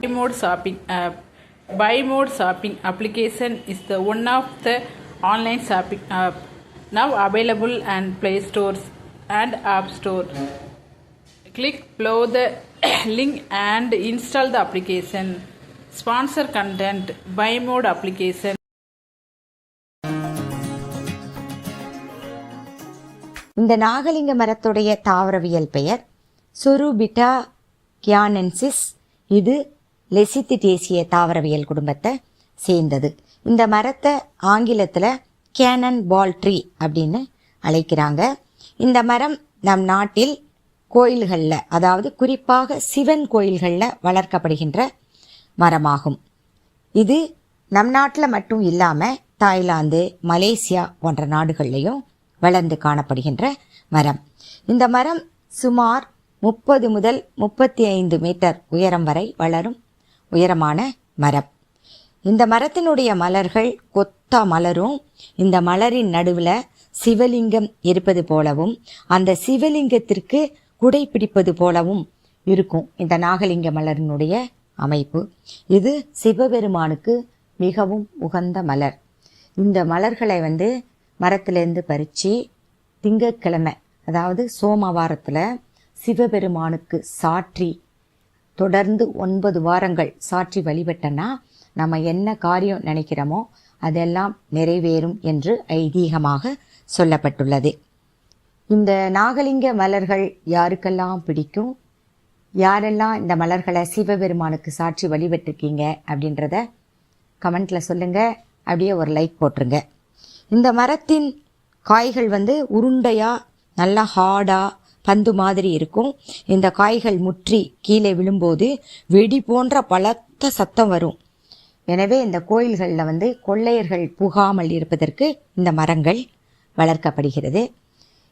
Buy Mode Shopping app. Buy Mode Shopping application is the one of the online shopping app now available and Play Stores and App Store. Click below the link and install the application. Sponsor content. Buy Mode application. இந்த நாகலிங்க மரத்துடைய தாவரவியல் பெயர் சொருபிட்டா கியானென்சிஸ் இது லெசித்திடேசிய தாவரவியல் குடும்பத்தை சேர்ந்தது. இந்த மரத்தை ஆங்கிலத்தில் கேனன் பால் ட்ரீ அப்படின்னு அழைக்கிறாங்க. இந்த மரம் நம் நாட்டில் கோயில்களில் அதாவது குறிப்பாக சிவன் கோயில்களில் வளர்க்கப்படுகின்ற மரமாகும். இது நம் நாட்டில் மட்டும் இல்லாமல் தாய்லாந்து மலேசியா போன்ற நாடுகள்லையும் வளர்ந்து காணப்படுகின்ற மரம். இந்த மரம் சுமார் முப்பது முதல் முப்பத்தி ஐந்து மீட்டர் உயரம் வரை வளரும் உயரமான மரம். இந்த மரத்தினுடைய மலர்கள் கொத்தா மலரும். இந்த மலரின் நடுவில் சிவலிங்கம் இருப்பது போலவும் அந்த சிவலிங்கத்திற்கு குடை பிடிப்பது போலவும் இருக்கும் இந்த நாகலிங்க மலரினுடைய அமைப்பு. இது சிவபெருமானுக்கு மிகவும் உகந்த மலர். இந்த மலர்களை வந்து மரத்திலேருந்து பறித்து திங்கட்கிழமை அதாவது சோமவாரத்தில் சிவபெருமானுக்கு சாற்றி தொடர்ந்து ஒன்பது வாரங்கள் சாற்றி வழிபட்டனா நம்ம என்ன காரியம் நினைக்கிறோமோ அதெல்லாம் நிறைவேறும் என்று ஐதீகமாக சொல்லப்பட்டுள்ளது. இந்த நாகலிங்க மலர்கள் யாருக்கெல்லாம் பிடிக்கும்? யாரெல்லாம் இந்த மலர்களை சிவபெருமானுக்கு சாட்சி வழிபட்டிருக்கீங்க அப்படின்றத கமெண்ட்டில் சொல்லுங்கள் அப்படியே ஒரு லைக் போட்டுருங்க. இந்த மரத்தின் காய்கள் வந்து உருண்டையாக நல்லா ஹார்டாக பந்து மாதிரி இருக்கும். இந்த காய்கள் முற்றி கீழே விழும்போது வெடி போன்ற பலத்த சத்தம் வரும். எனவே இந்த கோயில்களில் வந்து கொள்ளையர்கள் புகாமல் இருப்பதற்கு இந்த மரங்கள் வளர்க்கப்படுகிறது.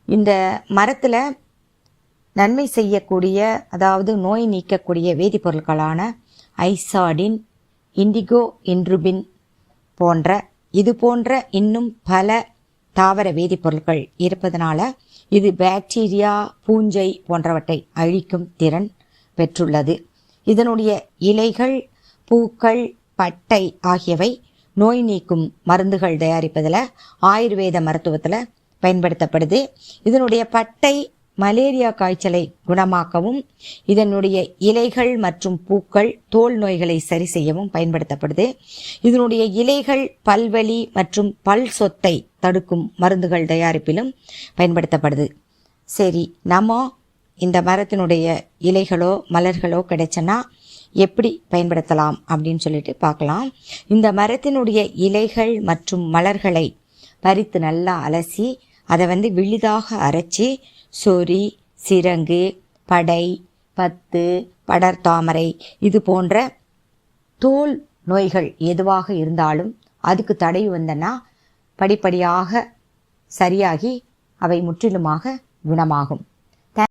இந்த மரத்தில் நன்மை செய்யக்கூடிய அதாவது நோய் நீக்கக்கூடிய வேதிப்பொருட்களான ஐசாடின் இண்டிகோ இன்ட்ருபின் போன்ற இது போன்ற இன்னும் பல தாவர வேதிப்பொருட்கள் இருப்பதனால இது பாக்டீரியா பூஞ்சை போன்றவற்றை அழிக்கும் திறன் பெற்றுள்ளது. இதனுடைய இலைகள் பூக்கள் பட்டை ஆகியவை நோய் நீக்கும் மருந்துகள் தயாரிப்பதில் ஆயுர்வேத மருத்துவத்தில் பயன்படுத்தப்படுது. இதனுடைய பட்டை மலேரியா காய்ச்சலை குணமாக்கவும் இதனுடைய இலைகள் மற்றும் பூக்கள் தோல் நோய்களை சரி செய்யவும் பயன்படுத்தப்படுது. இதனுடைய இலைகள் பல்வலி மற்றும் பல் சொத்தை தடுக்கும் மருந்துகள் தயாரிப்பிலும் பயன்படுத்தப்படுது. சரி நம்ம இந்த மரத்தினுடைய இலைகளோ மலர்களோ கிடைச்சனா எப்படி பயன்படுத்தலாம் அப்படின்னு சொல்லிட்டு பார்க்கலாம். இந்த மரத்தினுடைய இலைகள் மற்றும் மலர்களை பறித்து நல்லா அலசி அதை வந்து விழிதாக அரைச்சி சொறி சிரங்கு படை பத்து படர்தாமரை இது போன்ற தோல் நோய்கள் எதுவாக இருந்தாலும் அதுக்கு தடை வந்தனா படிப்படியாக சரியாகி அவை முற்றிலுமாக குணமாகும்.